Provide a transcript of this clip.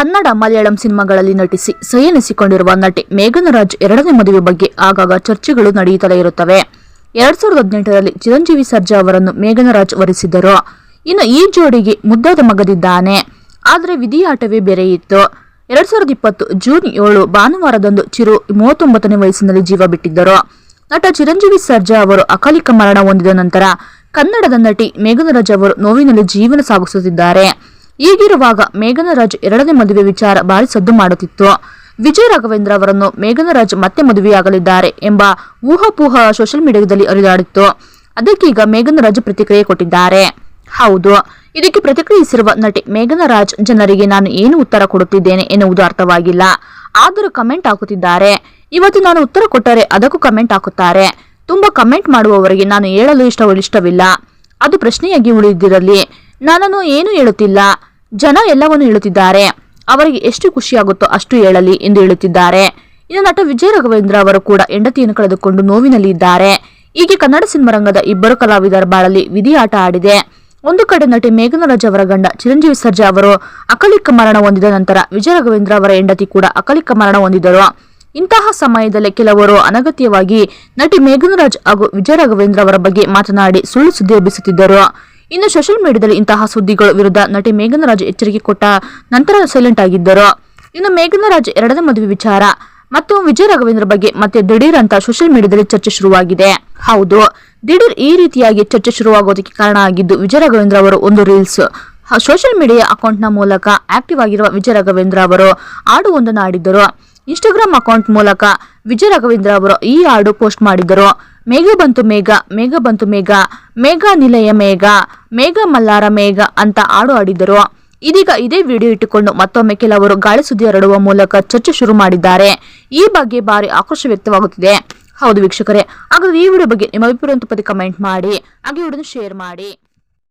ಕನ್ನಡ ಮಲಯಾಳಂ ಸಿನಿಮಾಗಳಲ್ಲಿ ನಟಿಸಿ ಸಹಿನಿಸಿಕೊಂಡಿರುವ ನಟಿ ಮೇಘನರಾಜ್ ಎರಡನೇ ಮದುವೆ ಬಗ್ಗೆ ಆಗಾಗ ಚರ್ಚೆಗಳು ನಡೆಯುತ್ತಲೇ ಇರುತ್ತವೆ. ಎರಡ್ ಸಾವಿರದ ಹದಿನೆಂಟರಲ್ಲಿ ಚಿರಂಜೀವಿ ಸರ್ಜಾ ಅವರನ್ನು ಮೇಘನರಾಜ್ ವರಿಸಿದ್ದರು. ಇನ್ನು ಈ ಜೋಡಿಗೆ ಮುದ್ದಾದ ಮಗದಿದ್ದಾನೆ. ಆದರೆ ವಿಧಿಯಾಟವೇ ಬೇರೆಯಿತ್ತು ಎರಡ್ ಸಾವಿರದ ಇಪ್ಪತ್ತು ಜೂನ್ ಏಳು ಭಾನುವಾರದಂದು ಚಿರು ಮೂವತ್ತೊಂಬತ್ತನೇ ವಯಸ್ಸಿನಲ್ಲಿ ಜೀವ ಬಿಟ್ಟಿದ್ದರು. ನಟ ಚಿರಂಜೀವಿ ಸರ್ಜಾ ಅವರು ಅಕಾಲಿಕ ಮರಣ ಹೊಂದಿದ ನಂತರ ಕನ್ನಡದ ನಟಿ ಮೇಘನರಾಜ್ ಅವರು ನೋವಿನಲ್ಲಿ ಜೀವನ ಸಾಗಿಸುತ್ತಿದ್ದಾರೆ. ಹೀಗಿರುವಾಗ ಮೇಘನರಾಜ್ ಎರಡನೇ ಮದುವೆ ವಿಚಾರ ಭಾರಿ ಸದ್ದು ಮಾಡುತ್ತಿತ್ತು. ವಿಜಯ ರಾಘವೇಂದ್ರ ಅವರನ್ನು ಮೇಘನರಾಜ್ ಮತ್ತೆ ಮದುವೆಯಾಗಲಿದ್ದಾರೆ ಎಂಬ ಊಹಾಪೂಹ ಸೋಷಿಯಲ್ ಮೀಡಿಯಾದಲ್ಲಿ ಹರಿದಾಡಿತ್ತು. ಅದಕ್ಕೀಗ ಮೇಘನರಾಜ್ ಪ್ರತಿಕ್ರಿಯೆ ಕೊಟ್ಟಿದ್ದಾರೆ. ಹೌದು, ಇದಕ್ಕೆ ಪ್ರತಿಕ್ರಿಯಿಸಿರುವ ನಟಿ ಮೇಘನರಾಜ್, ಜನರಿಗೆ ನಾನು ಏನು ಉತ್ತರ ಕೊಡುತ್ತಿದ್ದೇನೆ ಎನ್ನುವುದು ಅರ್ಥವಾಗಿಲ್ಲ. ಆದರೂ ಕಮೆಂಟ್ ಹಾಕುತ್ತಿದ್ದಾರೆ. ಇವತ್ತು ನಾನು ಉತ್ತರ ಕೊಟ್ಟರೆ ಅದಕ್ಕೂ ಕಮೆಂಟ್ ಹಾಕುತ್ತಾರೆ. ತುಂಬಾ ಕಮೆಂಟ್ ಮಾಡುವವರಿಗೆ ನಾನು ಹೇಳಲು ಇಷ್ಟ ಇಷ್ಟವಿಲ್ಲ. ಅದು ಪ್ರಶ್ನೆಯಾಗಿ ಉಳಿದಿರಲಿ. ನಾನನ್ನು ಏನು ಹೇಳುತ್ತಿಲ್ಲ. ಜನ ಎಲ್ಲವನ್ನು ಹೇಳುತ್ತಿದ್ದಾರೆ. ಅವರಿಗೆ ಎಷ್ಟು ಖುಷಿಯಾಗುತ್ತೋ ಅಷ್ಟು ಹೇಳಲಿ ಎಂದು ಹೇಳುತ್ತಿದ್ದಾರೆ. ಇನ್ನು ನಟ ವಿಜಯ ರಾಘವೇಂದ್ರ ಅವರು ಕೂಡ ಹೆಂಡತಿಯನ್ನು ಕಳೆದುಕೊಂಡು ನೋವಿನಲ್ಲಿ ಇದ್ದಾರೆ. ಹೀಗೆ ಕನ್ನಡ ಸಿನಿಮಾ ರಂಗದ ಇಬ್ಬರು ಕಲಾವಿದರ ಬಾಳಲ್ಲಿ ವಿಧಿ ಆಟ ಆಡಿದೆ. ಒಂದು ಕಡೆ ನಟಿ ಮೇಘನರಾಜ್ ಅವರ ಗಂಡ ಚಿರಂಜೀವಿ ಸರ್ಜಾ ಅವರು ಅಕಲಿಕ ಮರಣ ಹೊಂದಿದ ನಂತರ ವಿಜಯ ರಾಘವೇಂದ್ರ ಅವರ ಹೆಂಡತಿ ಕೂಡ ಅಕಲಿಕ ಮರಣ ಹೊಂದಿದರು. ಇಂತಹ ಸಮಯದಲ್ಲಿ ಕೆಲವರು ಅನಗತ್ಯವಾಗಿ ನಟಿ ಮೇಘನರಾಜ್ ಹಾಗೂ ವಿಜಯ ರಾಘವೇಂದ್ರ ಅವರ ಬಗ್ಗೆ ಮಾತನಾಡಿ ಸುಳ್ಳು ಸುದ್ದಿ ಎಬ್ಬಿಸುತ್ತಿದ್ದರು ಇನ್ನು ಸೋಷಿಯಲ್ ಮೀಡಿಯಾದಲ್ಲಿ ಇಂತಹ ಸುದ್ದಿಗಳ ವಿರುದ್ಧ ನಟಿ ಮೇಘನ ರಾಜ್ ಎಚ್ಚರಿಕೆ ಕೊಟ್ಟ ನಂತರ ಸೈಲೆಂಟ್ ಆಗಿದ್ದರು. ಇನ್ನು ಮೇಘನ ರಾಜ್ ಎರಡನೇ ಮದುವೆ ವಿಚಾರ. ಮತ್ತು ವಿಜಯ ರಾಘವೇಂದ್ರ ಬಗ್ಗೆ ಮತ್ತೆ ದಿಢೀರ್ ಅಂತ ಸೋಷಿಯಲ್ ಮೀಡಿಯಾದಲ್ಲಿ ಚರ್ಚೆ ಶುರುವಾಗಿದೆ. ಹೌದು, ದಿಢೀರ್ ಈ ರೀತಿಯಾಗಿ ಚರ್ಚೆ ಶುರುವಾಗೋದಕ್ಕೆ ಕಾರಣ ಆಗಿದ್ದು ವಿಜಯ ರಾಘವೇಂದ್ರ ಅವರು ಒಂದು ರೀಲ್ಸ್ ಸೋಷಿಯಲ್ ಮೀಡಿಯಾ ಅಕೌಂಟ್ನ ಮೂಲಕ ಆಕ್ಟಿವ್ ಆಗಿರುವ ವಿಜಯ ರಾಘವೇಂದ್ರ ಅವರು ಹಾಡುವೊಂದನ್ನು ಆಡಿದ್ದರು ಇನ್ಸ್ಟಾಗ್ರಾಮ್ ಅಕೌಂಟ್ ಮೂಲಕ ವಿಜಯ ರಾಘವೇಂದ್ರ ಅವರು ಈ ಹಾಡು ಪೋಸ್ಟ್ ಮಾಡಿದ್ದರು. ಮೇಘ ಬಂತು ಮೇಘ ಮೇಘ ಬಂತು ಮೇಘ ಮೇಘ ನಿಲಯ ಮೇಘ. ಮೇಘ ಮಲ್ಲಾರ ಮೇಘ ಅಂತ ಹಾಡು ಆಡಿದರು ಇದೀಗ ಇದೇ ವಿಡಿಯೋ ಇಟ್ಟುಕೊಂಡು ಮತ್ತೊಮ್ಮೆ ಕೆಲವರು ಗಾಳಿ ಸುದ್ದಿ ಹರಡುವ ಮೂಲಕ ಚರ್ಚೆ ಶುರು ಮಾಡಿದ್ದಾರೆ. ಈ ಬಗ್ಗೆ ಭಾರಿ ಆಕ್ರೋಶ ವ್ಯಕ್ತವಾಗುತ್ತಿದೆ. ಹೌದು ವೀಕ್ಷಕರೇ, ಹಾಗಾದ್ರೆ ಈ ವಿಡಿಯೋ ಬಗ್ಗೆ ನಿಮ್ಮ ಅಭಿಪ್ರಾಯ ಪದೇ ಕಮೆಂಟ್ ಮಾಡಿ, ಹಾಗೆ ಶೇರ್ ಮಾಡಿ.